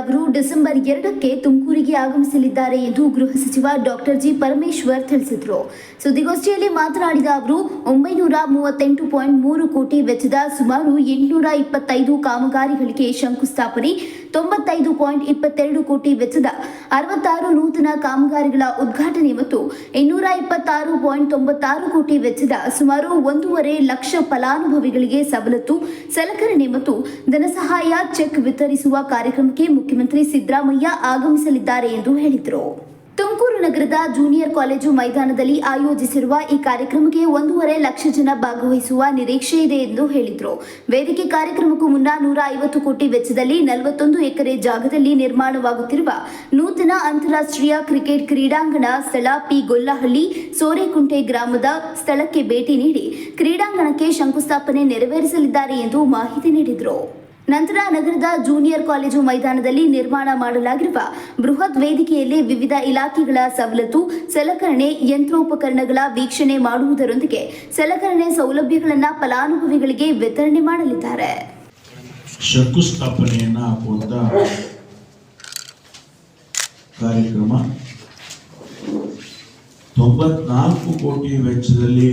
ಅವರು ಡಿಸೆಂಬರ್ ಎರಡಕ್ಕೆ ತುಮಕೂರಿಗೆ ಆಗಮಿಸಲಿದ್ದಾರೆ ಎಂದು ಗೃಹ ಸಚಿವ ಡಾಕ್ಟರ್ ಜಿ ಪರಮೇಶ್ವರ್ ತಿಳಿಸಿದರು. ಸುದ್ದಿಗೋಷ್ಠಿಯಲ್ಲಿ ಮಾತನಾಡಿದ ಅವರು, ಒಂಬೈನೂರ ಮೂವತ್ತೆಂಟು ಪಾಯಿಂಟ್ ಮೂರು ಕೋಟಿ ವೆಚ್ಚದ ಸುಮಾರು ಎಂಟುನೂರ ಇಪ್ಪತ್ತೈದು ಕಾಮಗಾರಿಗಳಿಗೆ ಶಂಕುಸ್ಥಾಪನೆ ತೊಂಬತ್ತೈದು ಪಾಯಿಂಟ್ ಇಪ್ಪತ್ತೆರಡು ಕೋಟಿ ವೆಚ್ಚದ ಅರವತ್ತಾರು ನೂತನ ಕಾಮಗಾರಿಗಳ ಉದ್ಘಾಟನೆ ಮತ್ತು ಇನ್ನೂರ ಇಪ್ಪತ್ತಾರು ಪಾಯಿಂಟ್ ತೊಂಬತ್ತಾರು ಕೋಟಿ ವೆಚ್ಚದ ಸುಮಾರು ಒಂದೂವರೆ ಲಕ್ಷ ಫಲಾನುಭವಿಗಳಿಗೆ ಸವಲತ್ತು, ಸಲಕರಣೆ ಮತ್ತು ಧನಸಹಾಯ ಚೆಕ್ ವಿತರಿಸುವ ಕಾರ್ಯಕ್ರಮಕ್ಕೆ ಮುಖ್ಯಮಂತ್ರಿ ಸಿದ್ದರಾಮಯ್ಯ ಆಗಮಿಸಲಿದ್ದಾರೆ ಎಂದು ಹೇಳಿದರು. ತುಮಕೂರು ನಗರದ ಜೂನಿಯರ್ ಕಾಲೇಜು ಮೈದಾನದಲ್ಲಿ ಆಯೋಜಿಸಿರುವ ಈ ಕಾರ್ಯಕ್ರಮಕ್ಕೆ ಒಂದೂವರೆ ಲಕ್ಷ ಜನ ಭಾಗವಹಿಸುವ ನಿರೀಕ್ಷೆ ಇದೆ ಎಂದು ಹೇಳಿದರು. ವೇದಿಕೆ ಕಾರ್ಯಕ್ರಮಕ್ಕೂ ಮುನ್ನ ನೂರ ಐವತ್ತು ಕೋಟಿ ವೆಚ್ಚದಲ್ಲಿ ನಲವತ್ತೊಂದು ಎಕರೆ ಜಾಗದಲ್ಲಿ ನಿರ್ಮಾಣವಾಗುತ್ತಿರುವ ನೂತನ ಅಂತಾರಾಷ್ಟ್ರೀಯ ಕ್ರಿಕೆಟ್ ಕ್ರೀಡಾಂಗಣ ಸ್ಥಳ ಪಿ ಗೊಲ್ಲಹಳ್ಳಿ ಸೋರೆಕುಂಟೆ ಗ್ರಾಮದ ಸ್ಥಳಕ್ಕೆ ಭೇಟಿ ನೀಡಿ ಕ್ರೀಡಾಂಗಣಕ್ಕೆ ಶಂಕುಸ್ಥಾಪನೆ ನೆರವೇರಿಸಲಿದ್ದಾರೆ ಎಂದು ಮಾಹಿತಿ ನೀಡಿದರು. ನಂತರ ನಗರದ ಜೂನಿಯರ್ ಕಾಲೇಜು ಮೈದಾನದಲ್ಲಿ ನಿರ್ಮಾಣ ಮಾಡಲಾಗಿರುವ ಬೃಹತ್ ವೇದಿಕೆಯಲ್ಲಿ ವಿವಿಧ ಇಲಾಖೆಗಳ ಸವಲತ್ತು, ಸಲಕರಣೆ, ಯಂತ್ರೋಪಕರಣಗಳ ವೀಕ್ಷಣೆ ಮಾಡುವುದರೊಂದಿಗೆ ಸಲಕರಣೆ ಸೌಲಭ್ಯಗಳನ್ನು ಫಲಾನುಭವಿಗಳಿಗೆ ವಿತರಣೆ ಮಾಡಲಿದ್ದಾರೆ. ಕಾರ್ಯಕ್ರಮ ತೊಂಬತ್ನಾಲ್ಕು ಕೋಟಿ ವೆಚ್ಚದಲ್ಲಿ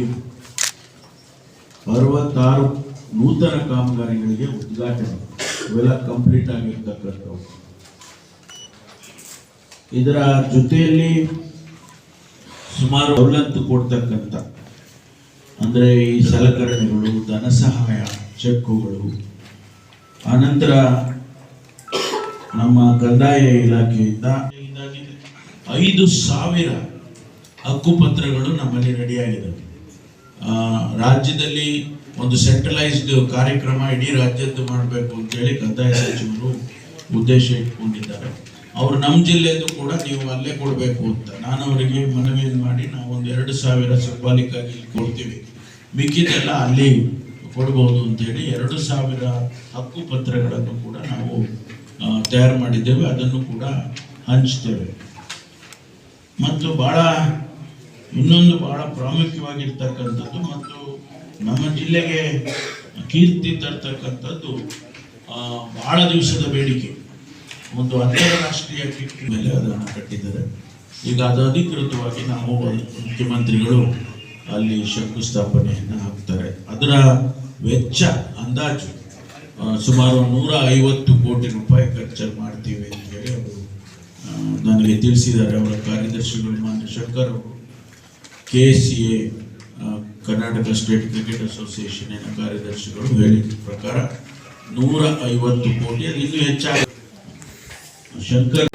ಅರವತ್ತಾರು ನೂತನ ಕಾಮಗಾರಿಗಳಿಗೆ ಉದ್ಘಾಟನೆ. ಇವೆಲ್ಲ ಕಂಪ್ಲೀಟ್ ಆಗಿರ್ತಕ್ಕಂಥವು. ಇದರ ಜೊತೆಯಲ್ಲಿ ಸುಮಾರು ಸವಲತ್ತು ಕೊಡ್ತಕ್ಕಂಥ, ಅಂದರೆ ಈ ಸಲಕರಣೆಗಳು, ಧನ ಸಹಾಯ ಚೆಕ್ಕುಗಳು ಆನಂತರ ನಮ್ಮ ಕಂದಾಯ ಇಲಾಖೆಯಿಂದ ಐದು ಸಾವಿರ ಹಕ್ಕುಪತ್ರಗಳು ನಮ್ಮಲ್ಲಿ ರೆಡಿಯಾಗಿದೆ ರಾಜ್ಯದಲ್ಲಿ ಒಂದು ಸೆಂಟ್ರಲೈಸ್ಡ್ ಕಾರ್ಯಕ್ರಮ ಇಡೀ ರಾಜ್ಯದ್ದು ಮಾಡಬೇಕು ಅಂತೇಳಿ ಕಂದಾಯ ಸಚಿವರು ಉದ್ದೇಶ ಇಟ್ಕೊಂಡಿದ್ದಾರೆ. ಅವರು ನಮ್ಮ ಜಿಲ್ಲೆದು ಕೂಡ ನೀವು ಅಲ್ಲೇ ಕೊಡಬೇಕು ಅಂತ. ನಾನು ಅವರಿಗೆ ಮನವಿ ಮಾಡಿ ನಾವು ಒಂದು ಎರಡು ಸಾವಿರ ಇಲ್ಲಿ ಕೊಡ್ತೀವಿ. ಮಿಕ್ಕಿದೆಲ್ಲ ಅಲ್ಲಿ ಕೊಡ್ಬೋದು ಅಂತೇಳಿ ಎರಡು ಸಾವಿರ ಹಕ್ಕು ಪತ್ರಗಳನ್ನು ಕೂಡ ನಾವು ತಯಾರು ಮಾಡಿದ್ದೇವೆ. ಅದನ್ನು ಕೂಡ ಹಂಚ್ತೇವೆ. ಮತ್ತು ಭಾಳ, ಇನ್ನೊಂದು ಭಾಳ ಪ್ರಾಮುಖ್ಯವಾಗಿರ್ತಕ್ಕಂಥದ್ದು ಮತ್ತು ನಮ್ಮ ಜಿಲ್ಲೆಗೆ ಕೀರ್ತಿ ತರ್ತಕ್ಕಂಥದ್ದು ಬಹಳ ದಿವಸದ ಬೇಡಿಕೆ. ಒಂದು ಅಂತಾರಾಷ್ಟ್ರೀಯ ಕೀರ್ತಿ ಮೇಲೆ ಅದನ್ನು ಕಟ್ಟಿದ್ದಾರೆ. ಈಗ ಅದು ಅಧಿಕೃತವಾಗಿ ನಾವು ಮುಖ್ಯಮಂತ್ರಿಗಳು ಅಲ್ಲಿ ಶಂಕುಸ್ಥಾಪನೆಯನ್ನು ಹಾಕ್ತಾರೆ. ಅದರ ವೆಚ್ಚ ಅಂದಾಜು ಸುಮಾರು ನೂರ ಐವತ್ತು ಕೋಟಿ ರೂಪಾಯಿ ಖರ್ಚು ಮಾಡ್ತೀವಿ ಅಂತ ಹೇಳಿ ಅವರು ನನಗೆ ತಿಳಿಸಿದ್ದಾರೆ. ಅವರ ಕಾರ್ಯದರ್ಶಿಗಳು ಮಾನ್ಯ ಶಂಕರ್ ಅವರು, K C A Karnataka state cricket ಅಸೋಸಿಯೇಷನಿನ ಕಾರ್ಯದರ್ಶಿಗಳು ಹೇಳಿದ ಪ್ರಕಾರ ನೂರ ಐವತ್ತು ಕೋಟಿ ಅದು ಇನ್ನೂ ಹೆಚ್ಚಾಗ ಶಂಕರ್